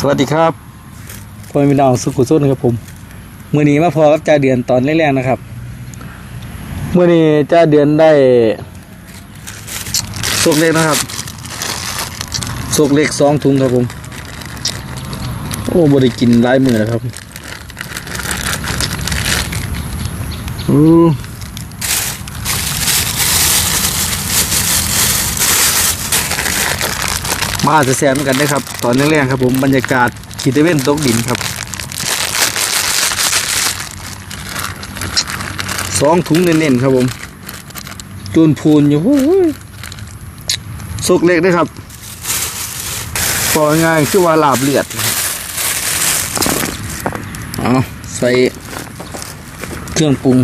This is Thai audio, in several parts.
สวัสดีครับพ่อแม่พี่น้องสุขุสุนครับผมเมื่อนี้มาพอกับจ่าเดือนตอนแรกๆนะครับเมื่อนี้จ่าเดือนได้สุกเล็กนะครับสุกเล็กสองถุงครับผมโอ้บได้กินหลายมือแล้วครับอู้ มาจะแซมกันนะครับ ตอนแรกๆครับผมบรรยากาศขีดเว้นตกดินครับสองถุงเน้นๆครับผมจูนพูนอยู่หูยสุกเล็กด้วยครับพอง่ายคือว่าลาบเลือดเอาใส่เครื่องปรุง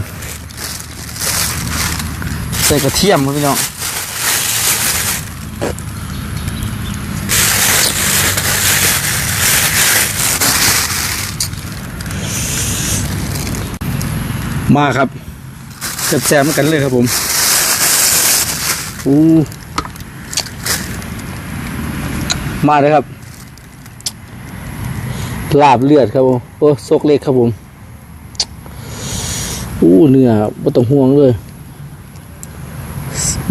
ใส่กระเทียมครับพี่น้อง มาครับแซมกันเลยครับผมอู้มาเลยครับลาบเลือดครับผมโอ้ซกเล็กครับผมอู้เนื้อไม่ต้องห่วงเลย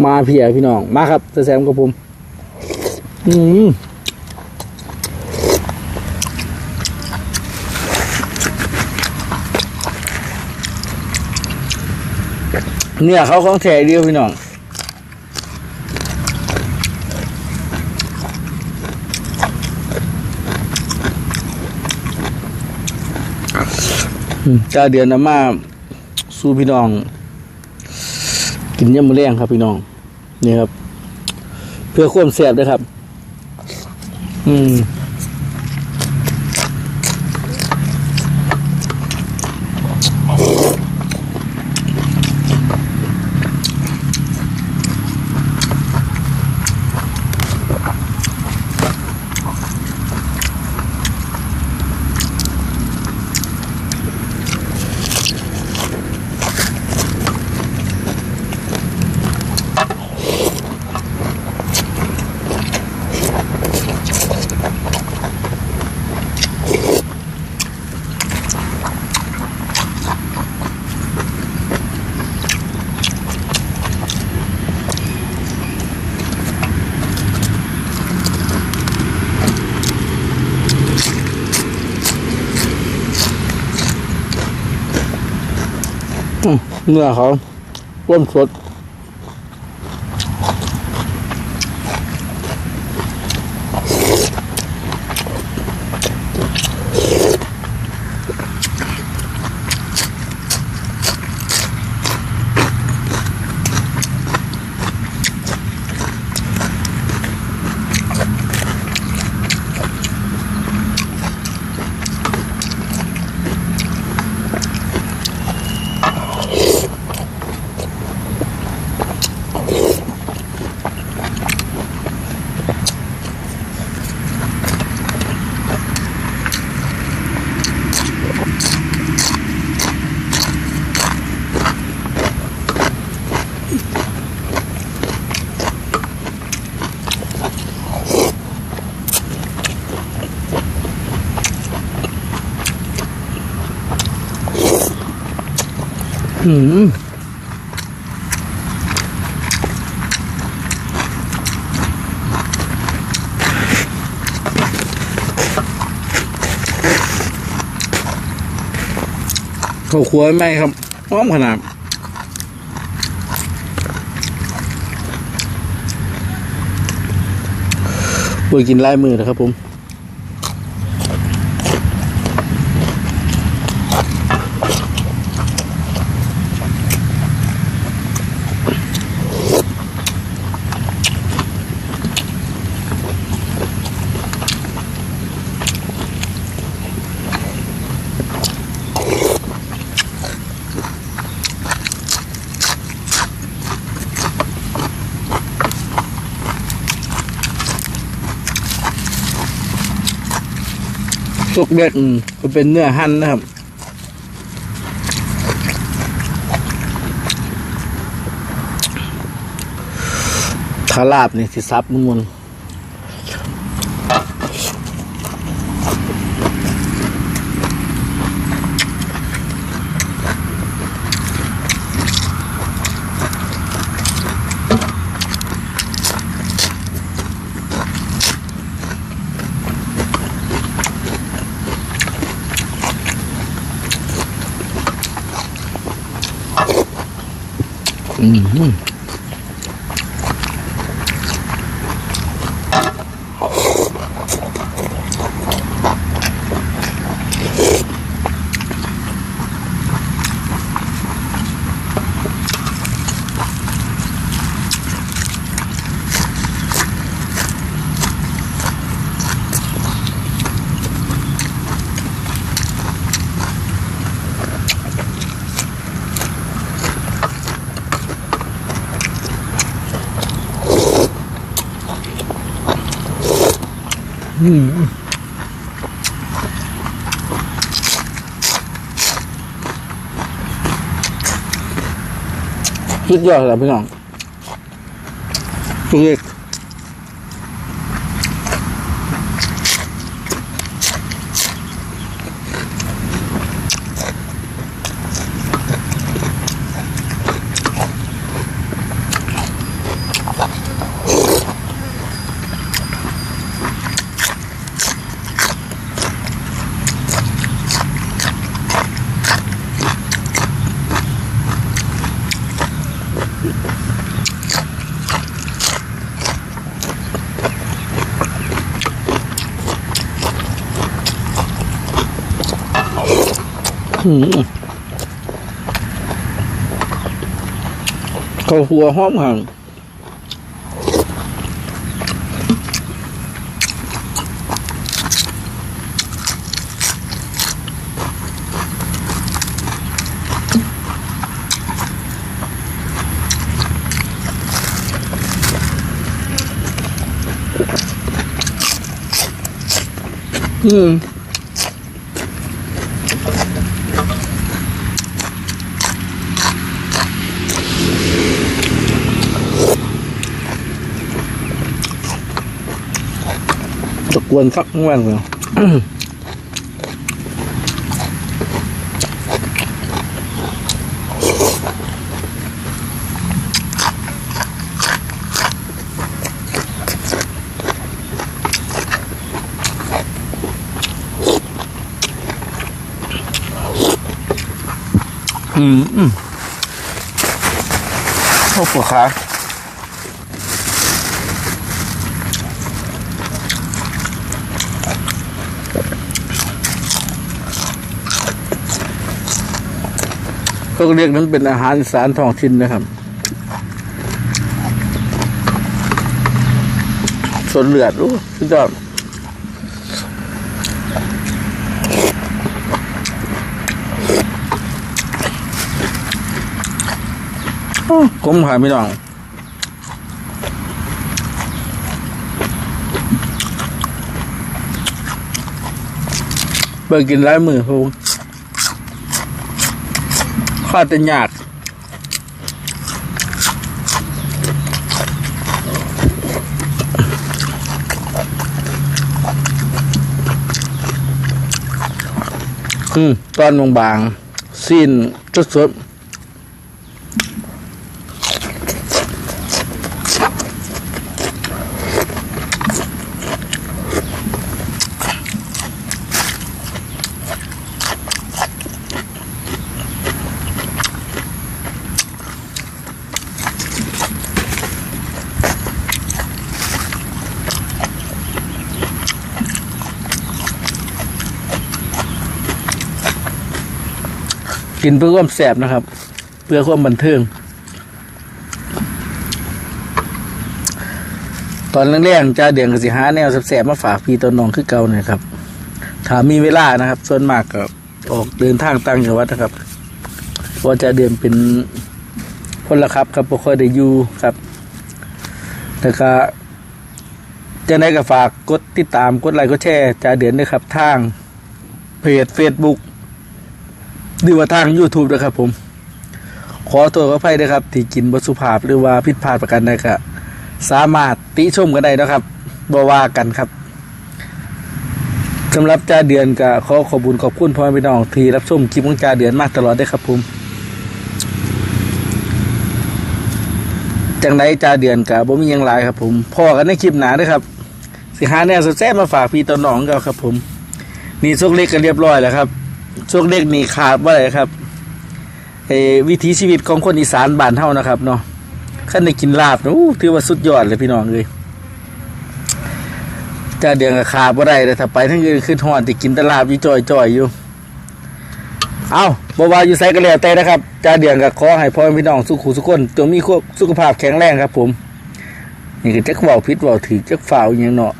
มาเพียพี่น้อง มาครับแซมกับผม อืม เนี่ยเขาของแท้เดียวพี่น้องจ้าเดือนนะมาสู้พี่น้อง กินยำมะเร็งครับพี่น้องนี่ครับ เพื่อความแซ่บด้วยครับ อืม อืม เนื้อเขาร่วมสด อืมเขาครัวไหมครับหอมขนาดเปิดกินลายมือนะครับผม สุกเด็ดมก็เป็นเนื้อหั่นนะครับ ถ้าลาบนี่สิซับมันมัน อื สุดยอดเลยพี่น้องตัวเล็ก อืมข้าวหัวหอมห่างอืม ตะกวนสักวันเลย อืมอืมโอ้ปวดขา เขา ก็เรียกนั้นเป็นอาหารสารท้องถิ่นนะครับ ส่วนเลือดรู้สุดยอดโอ้กลมหายไม่ต้องเบิกกินหลายมือพูข้า จะยากอืมตอนบางๆสิ้นสดส กินเพื่อความแสบนะครับ เพื่อความบันเทิงตอนแรกๆจ้าเดือนกสิหาแนวแสบๆมาฝากพี่ต้นน้องคือเก่าหน่อยครับถามมีเวลานะครับ ส่วนมากก็ออกเดินทางตั้งจังหวัดนะครับเพราจ้าเดือนเป็นคนละครับครับบ่ค่อยได้อยู่ครับแต่ก็จะได้ก็ฝากกดติดตามกดไลค์กดแชร์จ้าเดือนด้วยครับทางเพจ Facebook รือว่าทาง YouTube นะครับผม ขอตัวขออภัยด้วยครับ ที่กินบสุภาพหรือว่าผิดพลาดประกันใดก็สามารถติชมกันได้นะครับบ่ว่ากันครับสำหรับจ่าเดือนก็ขอขอบุญขอบคุณพ่อแม่พี่น้องที่รับชมคลิปของจ่าเดือนมากตลอดได้ครับผมจังไดจ่าเดือนกับบ่มียังหลายครับ ผมพ่อกันในคลิปหนาด้วยครับ สิหาแนวแซ่มาฝากพี่ต้นน้องก็ครับ ผม นี่โชคเล็กกันเรียบร้อยแล้วครับ โชคเล็กนี่ขาดว่าอะไรครับเอวิถีชีวิตของคนอีสานบ้านเฮานะครับเนาะขั้นได้กินลาบนะอู้ถือว่าสุดยอดเลยพี่น้องเลยจ้าเดือนกับขาบ่ได้เลยถ้าไปทั้งยืนขึ้นหอดที่กินตลาบอยู่จ่อยๆอยู่เอาบ่ว่าอยู่ไสก็แล้วแต่นะครับจ้าเดือนกับขอให้พ่อพี่น้องสุขุสุขคนจงมีสุขภาพแข็งแรงครับ ผม นี่ก็จักเว้าผิดเว้าถือจักฝ่าวอย่างเนาะ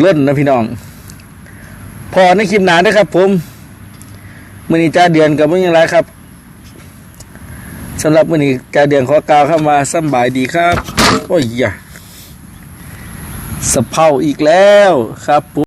เล่นนะพี่น้อง พอในคลิปหนาด้อครับ ผมมือนี้จ้าเดือนกับมือยังไรครับสำหรับมือนี้จ้าเดือนขอกล่าวเข้ามาสบายดีครับ โอ้ยอย่าสะเพาอีกแล้วครับผม